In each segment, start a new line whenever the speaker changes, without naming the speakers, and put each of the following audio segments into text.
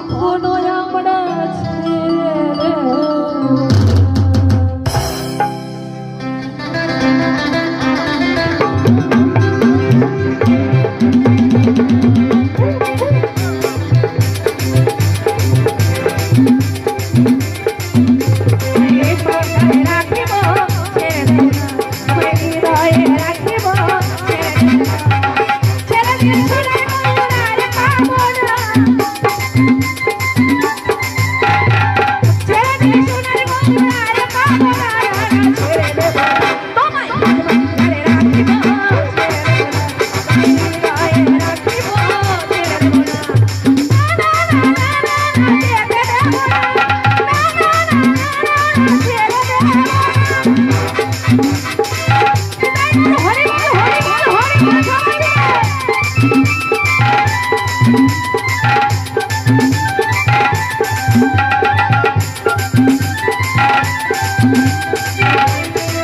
কখনো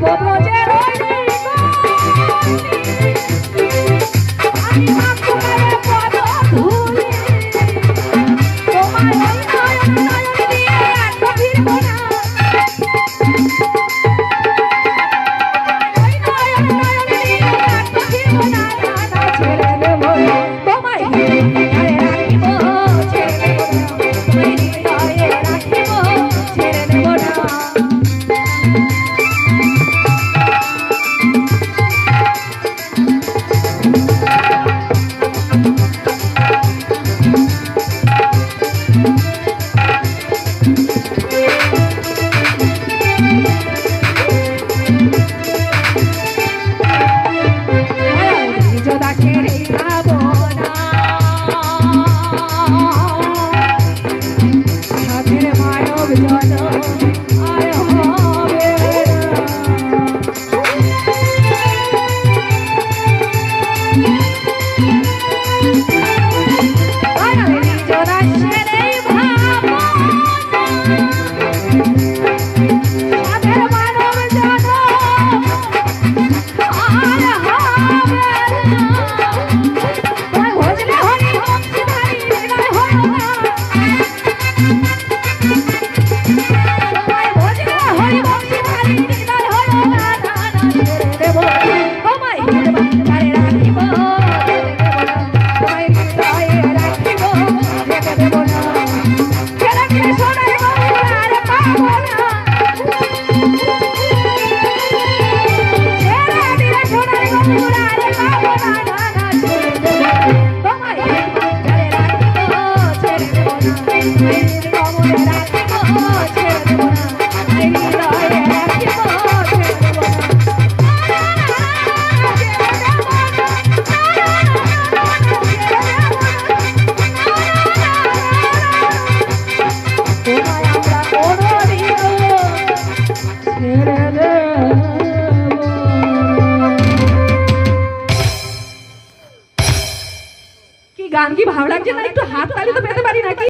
Buat. গান কি ভালো লাগছে না? একটু হাত তালি তো পেতে পারি নাকি?